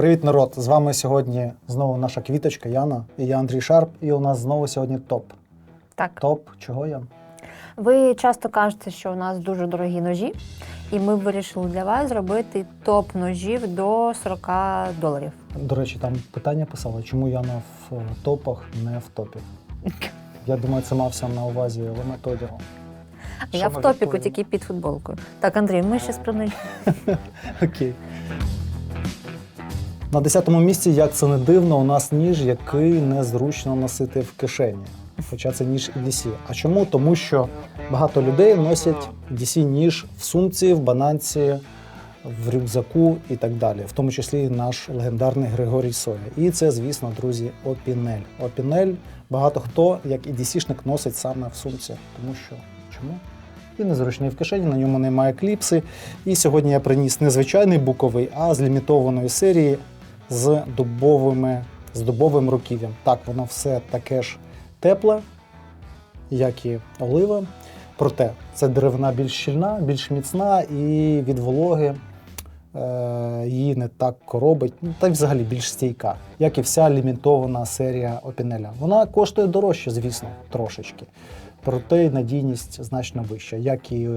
Привіт, народ! З вами сьогодні знову наша квіточка Яна і я Андрій Шарп. І у нас знову сьогодні топ. Так, Топ чого я? ви часто кажете, що у нас дуже дорогі ножі, і ми вирішили для вас зробити топ ножів до 40 доларів. До речі, там питання писали, чому Яна в е, топах, не в топі. Я думаю, це мався на увазі одягу. Я в топіку тільки під футболкою. Так, Андрій, ми ще про ножі. Окей. На 10-му місці, як це не дивно, у нас ніж, який незручно носити в кишені. Хоча це ніж EDC. А чому? Тому що багато людей носять EDC ніж в сумці, в бананці, в рюкзаку і так далі, в тому числі і наш легендарний Григорій Соя. І це, звісно, друзі, Опінель. Опінель багато хто, як EDC-шник, носить саме в сумці. Тому що чому? Він незручний в кишені, на ньому немає кліпси. І сьогодні я приніс не звичайний буковий, а з лімітованої серії з дубовими, з дубовим руків'ям. Так, воно все таке ж тепле, як і олива. Проте це деревина більш щільна, більш міцна і від вологи е, її не так коробить, ну, та й взагалі більш стійка, як і вся лімітована серія Опінеля. Вона коштує дорожче, звісно, трошечки. Проте надійність значно вища, як і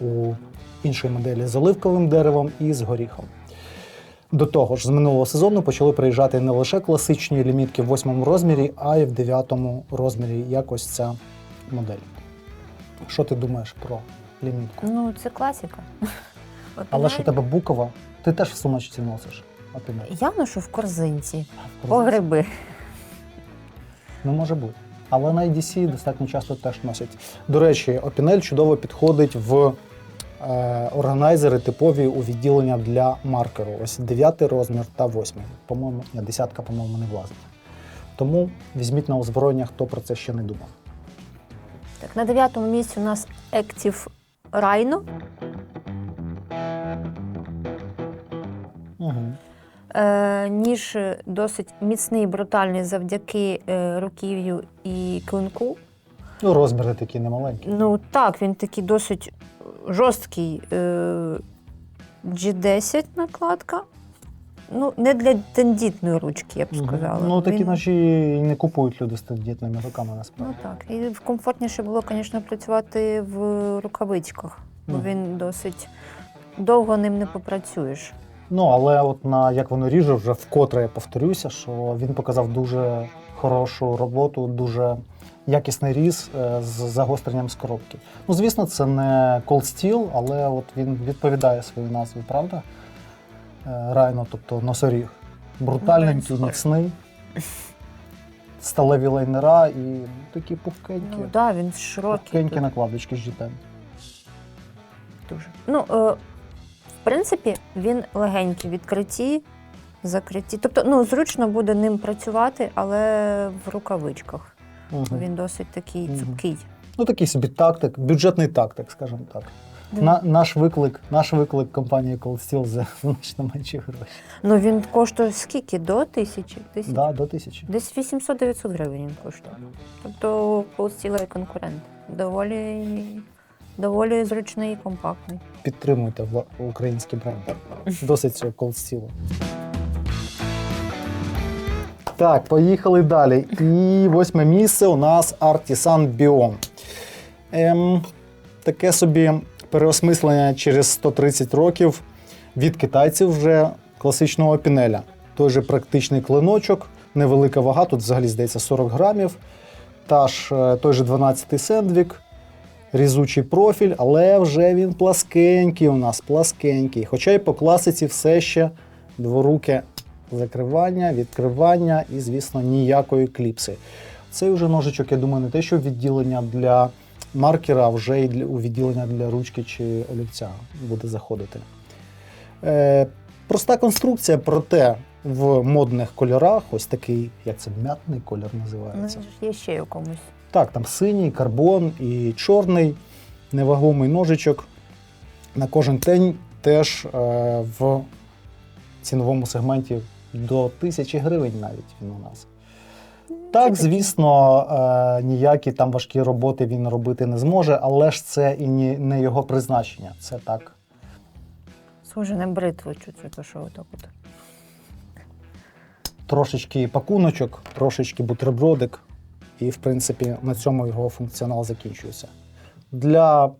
у іншої моделі з оливковим деревом і з горіхом. До того ж, з минулого сезону почали приїжджати не лише класичні лімітки в восьмому розмірі, а й в дев'ятому розмірі, як ось ця модель. Що ти думаєш про лімітку? Ну, це класика. Але ж у тебе букова, ти теж в сумочці носиш. Опінель. Я ношу в корзинці. В корзинці? Не може бути. Але на IDC достатньо часто теж носять. До речі, Опінель чудово підходить в органайзери типові у відділення для маркеру. Ось 9 розмір та 8. По-моєму, ні, десятка, по-моєму, не влазить. Тому візьміть на озброєння, хто про це ще не думав. Так, на дев'ятому місці у нас Active Rhino. Угу. Е, ніж досить міцний, брутальний завдяки е, руків'ю і клинку. Ну, розміри такі немаленькі. Ну так, він такий досить жорсткий. Е, G10 накладка. Ну, не для тендітної ручки, я б сказала. Ну, такі Він- ножі і не купують люди з тендітними руками Ну насправді. так. І комфортніше було, звісно, працювати в рукавичках, бо Мгм. він досить довго ним не попрацюєш. Ну, але от на як воно ріже, вже вкотре я повторюся, що він показав дуже хорошу роботу, дуже якісний різ е, з загостренням скоробки. Ну, звісно, це не Cold Steel, але от він відповідає своїй назві, правда? Е, Райно, тобто носоріг. Брутальненький, міцний, сталеві лайнера і такі пухкенькі. Ну да, він широкий. Пухкенькі накладочки з GTM. дуже. Ну, е, в принципі, він легенький, відкриті, закриті. Тобто, ну, зручно буде ним працювати, але в рукавичках. Мгм. Він досить такий цупкий. Ну, такий собі тактик, бюджетний тактик, скажімо так. На, наш виклик, наш виклик компанії Cold Steel за значно менші гроші. Ну він коштує скільки? До тисячі? Тисяч? Да, до тисячі. Десь 800-900 гривень він коштує. Тобто полстілий конкурент. Доволі, доволі зручний і компактний. Підтримуйте вла- український бренд. Досить цього Cold Steel. Так, поїхали далі. І восьме місце у нас Artisan Bion. Ем, таке собі переосмислення через 130 років від китайців вже класичного пінеля. Той же практичний клиночок, невелика вага, тут взагалі здається 40 грамів. Та ж е, той же 12-й сендвік, різучий профіль, але вже він пласкенький у нас, пласкенький. Хоча й по класиці все ще дворуке закривання, відкривання і, звісно, ніякої кліпси. Цей вже ножичок, я думаю, не те, що відділення для маркера, а вже й у відділення для ручки чи олівця буде заходити. Е, проста конструкція, проте в модних кольорах, ось такий, як це м'ятний Ну, називається. є ще й у комусь. Так, там синій, карбон і чорний невагомий ножичок. На кожен день теж е, в ціновому сегменті до тисячі гривень навіть він у нас. Так, звісно, е, ніякі там важкі роботи він робити не зможе, але ж це і не його призначення. Це так. Схоже на бритву, це то, що отак от. трошечки пакуночок, трошечки бутербродик, і, в принципі, на цьому його функціонал закінчується. Для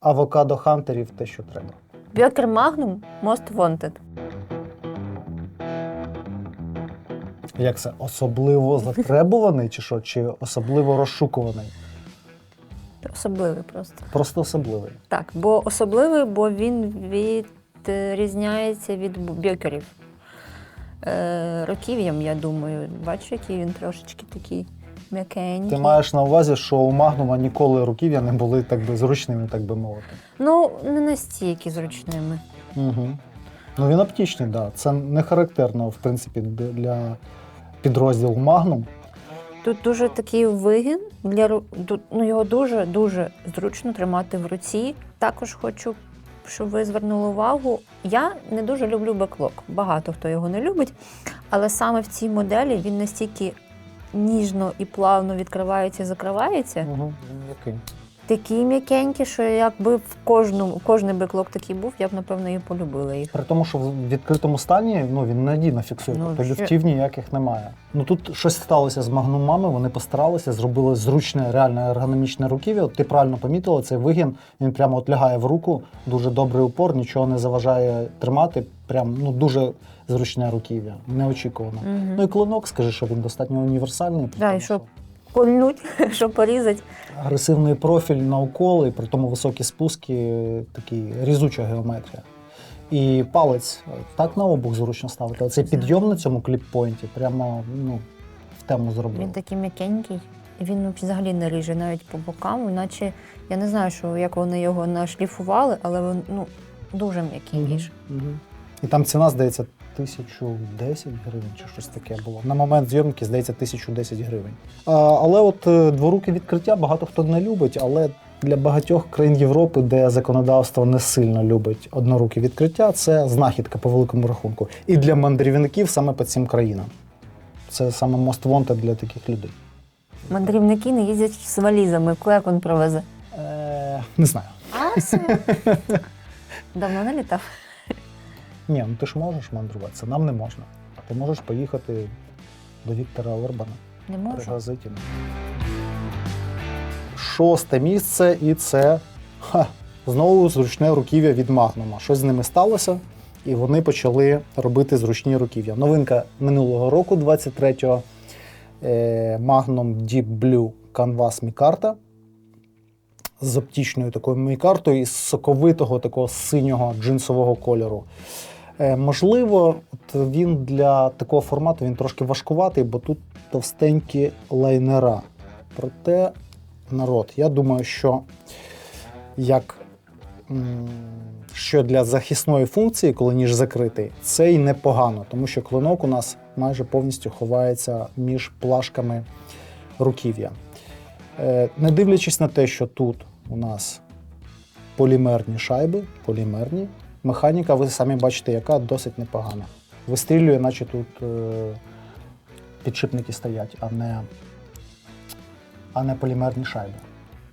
авокадо-хантерів те, що треба. Бьокер Magnum Most Wanted. Як це? Особливо затребуваний, чи що? Чи особливо розшукуваний? Особливий просто. Просто особливий. Так, бо особливий, бо він відрізняється від бьокерів. Е, років'ям, я думаю. Бачу, який він трошечки такий м'якенький. Ти маєш на увазі, що у Магнума ніколи руків'я не були так би зручними, так би мовити. Ну, не настільки зручними. Угу. Ну він оптічний, так. Да. Це не характерно, в принципі, для підрозділу Magnum. Тут дуже такий вигін для ну, його дуже дуже зручно тримати в руці. Також хочу, щоб ви звернули увагу. Я не дуже люблю беклок. Багато хто його не любить, але саме в цій моделі він настільки ніжно і плавно відкривається і закривається. Угу. Який? Такий м'якенький, що якби в кожному кожний беклок такий був, я б напевно і полюбила їх. При тому, що в відкритому стані ну, він надійно фіксує, Ну, тобто ще- люфтів ніяких немає. Ну тут щось сталося з магнумами, вони постаралися, зробили зручне, реально ергономічне руків'я. От Ти правильно помітила, цей вигін, він прямо от лягає в руку, дуже добрий упор, нічого не заважає тримати. Прям ну, дуже зручне руків'я, неочікувано. Мгм. Ну і клинок, скажи, що він достатньо універсальний. при Да, і що Кольнуть, щоб порізати. Агресивний профіль на уколи, при тому високі спуски, такий різуча геометрія. І палець так на обух зручно ставити. Оцей підйом на цьому кліп-пойнті прямо ну, в тему зробив. Він такий м'якенький. і Він взагалі не ріже навіть по бокам, іначе я не знаю, що як вони його нашліфували, але він ну, дуже м'який ніж. мгм. І там ціна, здається, 1010 гривень чи щось таке було. На момент зйомки, здається, 1010 гривень. А, але от е, дворуке відкриття багато хто не любить, але для багатьох країн Європи, де законодавство не сильно любить одноруке відкриття, це знахідка по великому рахунку. І для мандрівників саме по цим країнам. Це саме most wanted для таких людей. Мандрівники не їздять з валізами, як він провезе. Е, не знаю. А, все. Давно не літав. Ні, ну ти ж можеш мандрувати, це нам не можна. Ти можеш поїхати до Віктора Орбана. Не можу. Пригазитіна. Шосте місце, і це ха, знову зручне руків'я від Магнума. Щось з ними сталося, і вони почали робити зручні руків'я. Новинка минулого року, 23-го, е, Magnum Deep Blue Canvas Мікарта з оптічною такою мікартою із соковитого такого синього джинсового кольору. Е, можливо, от він для такого формату він трошки важкуватий, бо тут товстенькі лайнера. Проте, народ, я думаю, що як що для захисної функції, коли ніж закритий, це й непогано, тому що клинок у нас майже повністю ховається між плашками руків'я. Е, Не дивлячись на те, що тут у нас полімерні шайби, полімерні, механіка, ви самі бачите, яка досить непогана. Вистрілює, наче тут е, підшипники стоять, а не, а не полімерні шайби.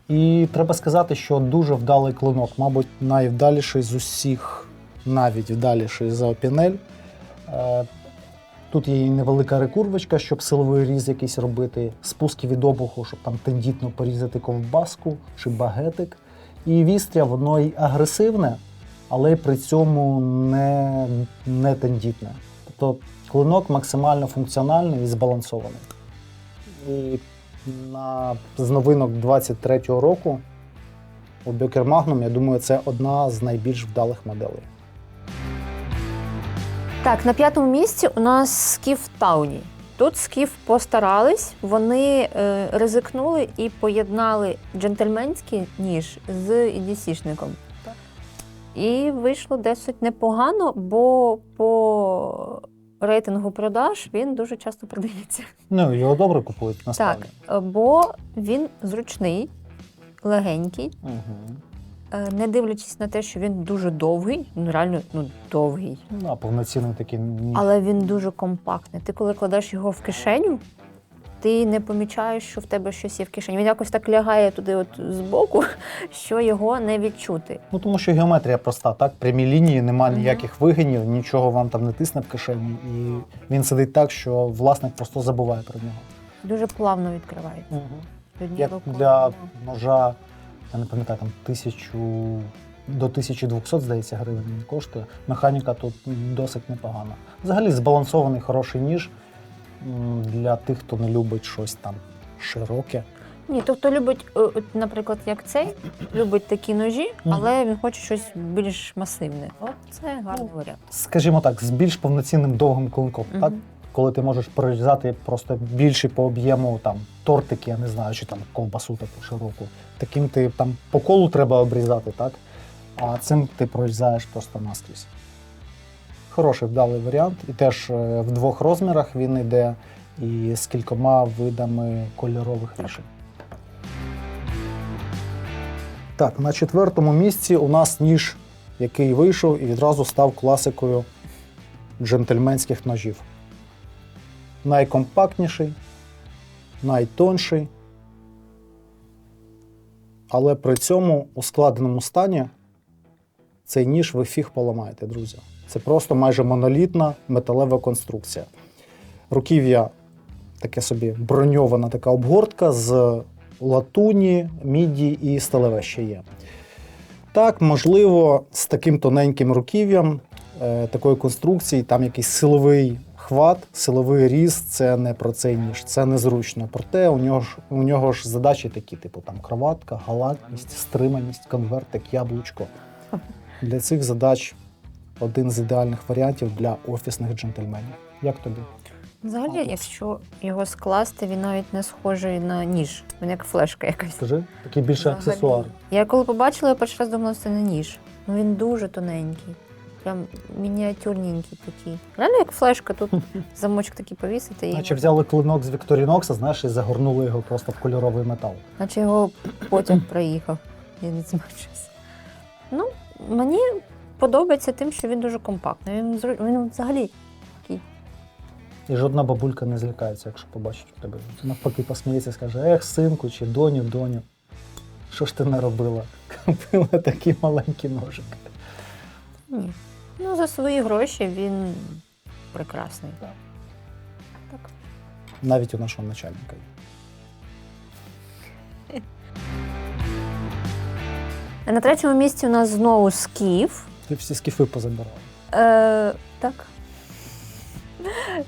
І треба сказати, що дуже вдалий клинок, мабуть, найвдаліший з усіх, навіть вдаліший за опінель. Е, Тут є невелика рекурвочка, щоб силовий різ якийсь робити, спуски від обуху, щоб там тендітно порізати ковбаску чи багетик. І вістря, воно й агресивне, але при цьому не, не тендітне. Тобто клинок максимально функціональний і збалансований. І на, з новинок 23-го року у Бьокер Magnum, я думаю, це одна з найбільш вдалих моделей. Так, на п'ятому місці у нас скіф Тауні. Тут скіф постарались, вони е, ризикнули і поєднали джентльменський ніж з EDC-шником. І вийшло досить непогано, бо по рейтингу продаж він дуже часто продається. Ну, його добре купують насправді. Так, бо він зручний, легенький, Угу. не дивлячись на те, що він дуже довгий, ну реально ну, довгий. Ну, а повноцінний такий ні. Але він дуже компактний. Ти коли кладеш його в кишеню, ти не помічаєш, що в тебе щось є в кишені. Він якось так лягає туди, от збоку, що його не відчути. Ну тому що геометрія проста, так? Прямі лінії, немає ніяких вигинів, нічого вам там не тисне в кишені, і він сидить так, що власник просто забуває про нього. Дуже плавно відкривається. однією Як для ножа, я не пам'ятаю, там тисячу до 1200, здається, гривень він коштує. Механіка тут досить непогана. Взагалі збалансований хороший ніж для тих, хто не любить щось там широке. Ні, тобто любить, е, от, наприклад, як цей, любить такі ножі, але він хоче щось більш масивне. От це гарний варіант. Скажімо так, з більш повноцінним довгим клинком, так? Коли ти можеш прорізати просто більші по об'єму там тортики, я не знаю, чи там ковбасу таку широку. Таким ти там по колу треба обрізати, так? А цим ти прорізаєш просто наскрізь. Хороший вдалий варіант. І теж е, в двох розмірах він йде і з кількома видами кольорових рішень. Так, на четвертому місці у нас ніж, який вийшов і відразу став класикою джентльменських ножів. Найкомпактніший, найтонший, але при цьому у складеному стані цей ніж ви фіг поламаєте, друзі. Це просто майже монолітна металева конструкція. Руків'я таке собі броньована така обгортка з латуні, міді і сталеве ще є. Так, можливо, з таким тоненьким руків'ям е, такої конструкції, там якийсь силовий хват, силовий різ це не про цей ніж, це незручно. Проте у нього ж у нього ж задачі такі, типу там кроватка, галантність, стриманість, конвертик, яблучко. Для цих задач один з ідеальних варіантів для офісних джентльменів. Як тобі? Взагалі, якщо його скласти, він навіть не схожий на ніж. Він як флешка якась. Скажи, такий більше Взагалі. аксесуар. Я коли побачила, я перший раз думала, що це не ніж. Ну він дуже тоненький. Прям мініатюрненький такий. Реально як флешка, тут замочок такий повісити, і Наче взяли клинок з Вікторінокса, знаєш, і загорнули його просто в кольоровий метал. наче його потяг проїхав. Я не змачуся. Ну, мені подобається тим, що він дуже компактний. Він, він взагалі І жодна бабулька не злякається, якщо побачить у тебе. Навпаки, посміється, скаже: Ех, синку чи доню, доню, що ж ти не робила? Купила такий маленький ножик. ні. Ну, за свої гроші він прекрасний. Так. Так. Навіть у нашого начальника. На третьому місці у нас знову скіф. Ти всі скіфи позабирав. Е, так.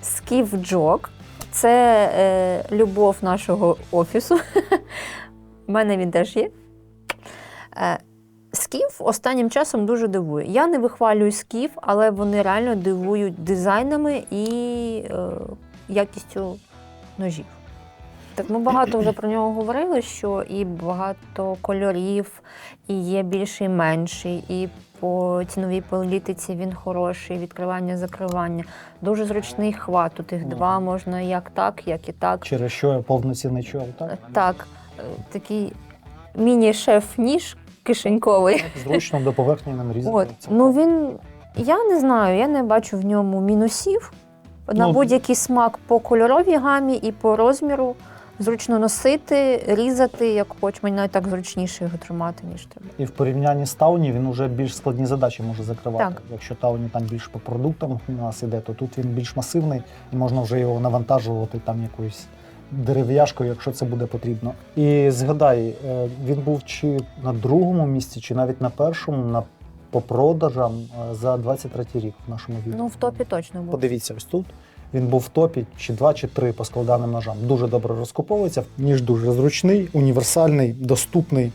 Скіф Джок. Це е, любов нашого офісу. У мене він теж є. Е, Скіф останнім часом дуже дивує. Я не вихвалюю скіф, але вони реально дивують дизайнами і е, якістю ножів. Так ми багато вже про нього говорили, що і багато кольорів, і є більший, менший, і по ціновій політиці він хороший, відкривання, закривання. Дуже зручний хват. У тих два можна як так, як і так. Через що я повноцінний чол, так? Так, е, такий міні-шеф-ніж кишеньковий. Зручно до поверхні нам різати. Ну він, я не знаю, я не бачу в ньому мінусів. На Ну, будь-який смак по кольоровій гамі і по розміру. Зручно носити, різати, як хоч. Мені навіть так зручніше його тримати, ніж треба. І в порівнянні з Тауні він уже більш складні задачі може закривати. Так. Якщо Тауні там більш по продуктам у нас іде, то тут він більш масивний і можна вже його навантажувати там якоюсь дерев'яшкою, якщо це буде потрібно. І згадай, е, він був чи на другому місці, чи навіть на першому на по продажам е, за 23 рік в нашому відео. Ну, в топі точно був. Подивіться, ось тут. Він був в топі чи два, чи три по складаним ножам. Дуже добре розкуповується. Ніж дуже зручний, універсальний, доступний.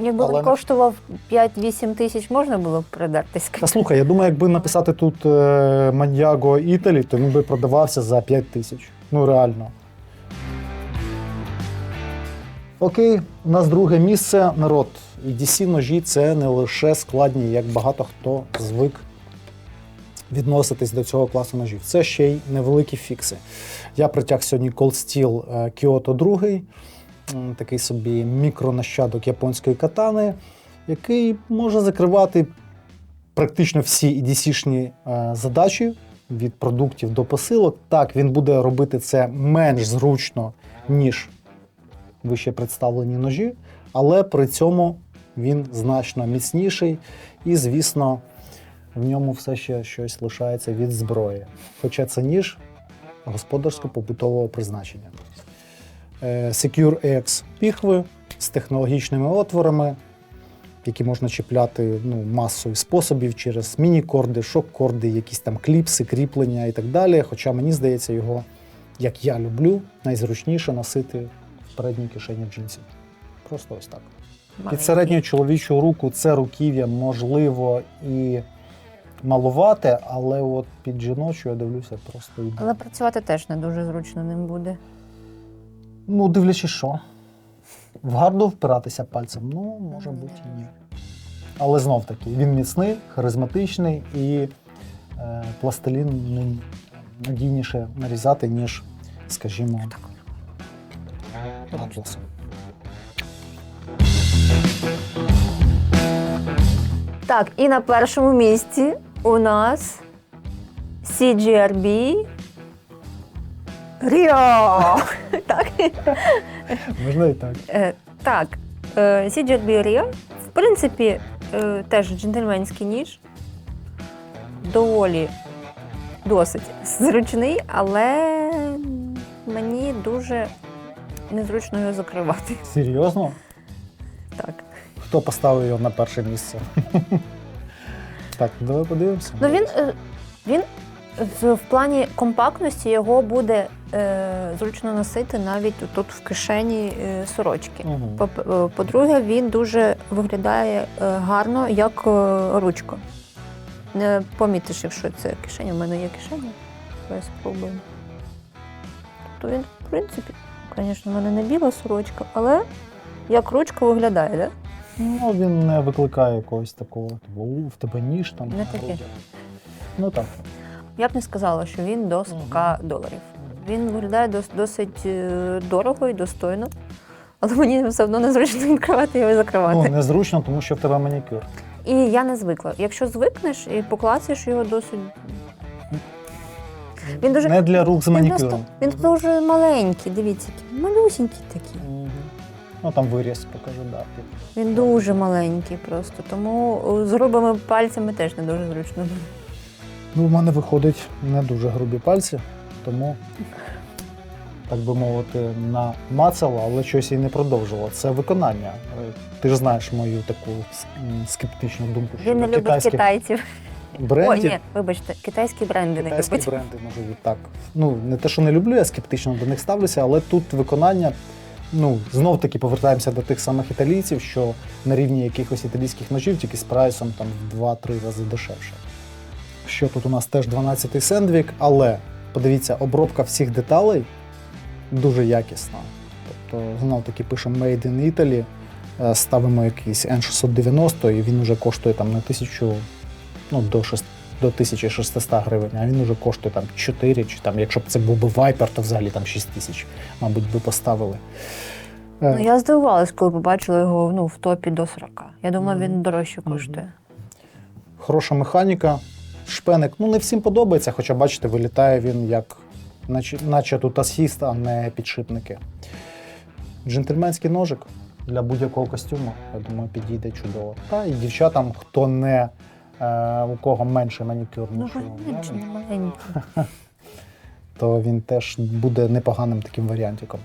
Якби Але він коштував 5-8 тисяч, можна було б придертись. Та слухай, я думаю, якби написати тут е, Маньяго Італі, то він би продавався за 5 тисяч. Ну реально. Окей, у нас друге місце народ. І DC ножі це не лише складні, як багато хто звик відноситись до цього класу ножів. Це ще й невеликі фікси. Я притяг сьогодні Cold Steel е, Kyoto 2, такий собі мікронащадок японської катани, який може закривати практично всі EDC-шні е, задачі від продуктів до посилок. Так, він буде робити це менш зручно, ніж вище представлені ножі, але при цьому він значно міцніший і, звісно, в ньому все ще щось лишається від зброї. Хоча це ніж господарсько-побутового призначення. Е, Secure X піхви з технологічними отворами, які можна чіпляти ну, масою способів через міні-корди, шок-корди, якісь там кліпси, кріплення і так далі. Хоча мені здається, його, як я люблю, найзручніше носити в передній кишені джинсів. Просто ось так. Під середню чоловічу руку це руків'я можливо і малувате, але от під жіночу я дивлюся просто йде. Але працювати теж не дуже зручно ним буде. Ну, дивлячись, що. В гарду впиратися пальцем, ну, може бути і ні. Але знов таки, він міцний, харизматичний і е, пластилін ним надійніше нарізати, ніж, скажімо, атлас. Так, і на першому місці у нас CGRB Rio. так? Можна і так. Е, так, е, CGRB Rio, в принципі, е, теж джентльменський ніж. Доволі досить зручний, але мені дуже незручно його закривати. Серйозно? Так. Хто поставив його на перше місце? так, давай подивимося. Ну він, е, він в, в плані компактності його буде е, зручно носити навіть тут в кишені е, сорочки. Мгм. По- е, По-друге, він дуже виглядає е, гарно як е, ручка. Не помітиш, якщо це кишеня. У мене є кишеня. Давай спробуємо. Тобто він, в принципі, звісно, в мене не біла сорочка, але як ручка виглядає, так? Да? Ну, він не викликає якогось такого, типу, «У, в тебе ніж там. Не таке. Ну так. Я б не сказала, що він до 40 доларів. Він виглядає дос- досить е, дорого і достойно, але мені все одно незручно відкривати його і закривати. Ну, незручно, тому що в тебе манікюр. І я не звикла. Якщо звикнеш і поклацаєш його досить. Він дуже- Не для рук з Він, манікюром. просто, він дуже маленький, дивіться, який малюсінький такий. Мгм. Ну там виріз, покажу, да. типу. Він дуже маленький просто, тому е, з грубими пальцями теж не дуже зручно. Ну, в мене виходить не дуже грубі пальці, тому, так би мовити, намацала, але щось і не продовжило. Це виконання. Е, Ти ж знаєш мою таку скептичну думку, Він не любить китайських китайців. брендів. Ой, ні, вибачте, китайські бренди не Китайські бренди може так. Ну не те, що не люблю, я скептично до них ставлюся, але тут виконання. Ну, знов таки повертаємося до тих самих італійців, що на рівні якихось італійських ножів, тільки з прайсом там в 2-3 рази дешевше. Що тут у нас теж 12-й сендвік, але подивіться, обробка всіх деталей дуже якісна. Тобто, знов таки пишемо Made in Italy, е, ставимо якийсь N690, і він вже коштує там на тисячу, ну, до 6 до 1600 гривень, а він уже коштує там 4, чи там, якщо б це був би Viper, то взагалі там 6 тисяч, мабуть, би поставили. Е, Ну, я здивувалась, коли побачила його ну, в топі до 40. Я думала, він дорожче коштує. Хороша механіка, шпеник. Ну, не всім подобається, хоча, бачите, вилітає він як, наче, наче тут асіст, а не підшипники. Джентльменський ножик для будь-якого костюму, я думаю, підійде чудово. Та і дівчатам, хто не у кого менше манікюр, Ну, ніж у мене, не маленький. то він теж буде непоганим таким варіантиком.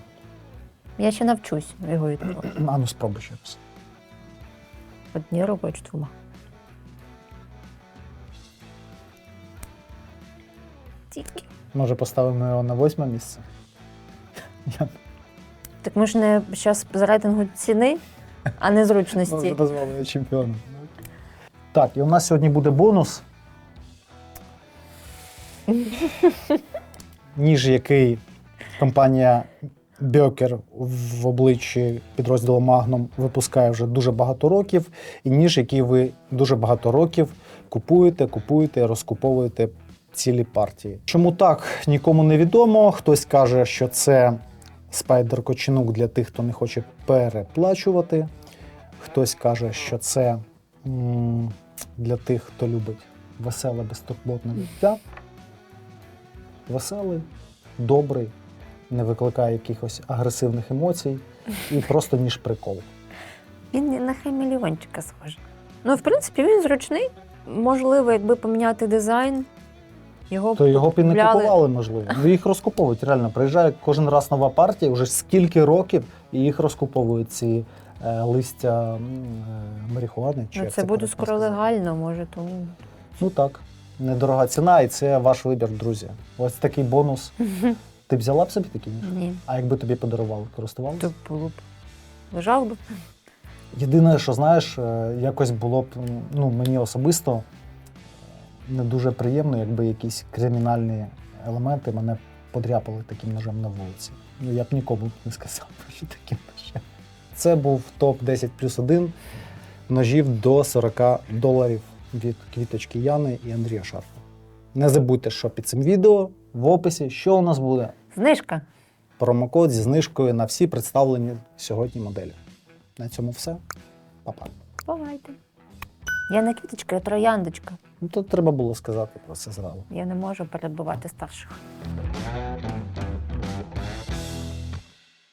Я ще навчусь його відкривати. А ну спробуй ще раз. Одні робочі двома. Тільки. Може, поставимо його на восьме місце? Я Так ми ж не зараз за рейтингу ціни, а не зручності. Дозволений чемпіон. Так, і у нас сьогодні буде бонус. Ніж який компанія Бьокер в обличчі підрозділу Magnum випускає вже дуже багато років, і ніж, який ви дуже багато років купуєте, купуєте, розкуповуєте цілі партії. Чому так, нікому не відомо. Хтось каже, що це спайдер кочинук для тих, хто не хоче переплачувати. Хтось каже, що це м, для тих, хто любить веселе, безтурботне життя. веселий, добрий, не викликає якихось агресивних емоцій і просто ніж прикол. Він на хамелеончика схожий. Ну, в принципі, він зручний. Можливо, якби поміняти дизайн, його б То його б і не купляли. купували, можливо. Ну, їх розкуповують реально. Приїжджає кожен раз нова партія, вже скільки років, і їх розкуповують ці листя м, е, марихуани. Чи Ну, це буде скоро легально, може, тому. Ну так. Недорога ціна, і це ваш вибір, друзі. Ось такий бонус. Ти б взяла б собі такий? Ні, А якби тобі подарували, користувалася? то було б. Лежав би. Єдине, що знаєш, е, якось було б ну, мені особисто е, не дуже приємно, якби якісь кримінальні елементи мене подряпали таким ножем на вулиці. Ну, я б нікому не сказав, що таким ножем. Це був топ 10 плюс 1 ножів до 40 доларів від квіточки Яни і Андрія Шарфа. Не забудьте, що під цим відео в описі, що у нас буде Знижка. промокод зі знижкою на всі представлені сьогодні моделі. На цьому все. Па-па. Бувайте. Я не квіточка, я трояндочка. Ну, то треба було сказати про це зразу. Я не можу перебувати старших.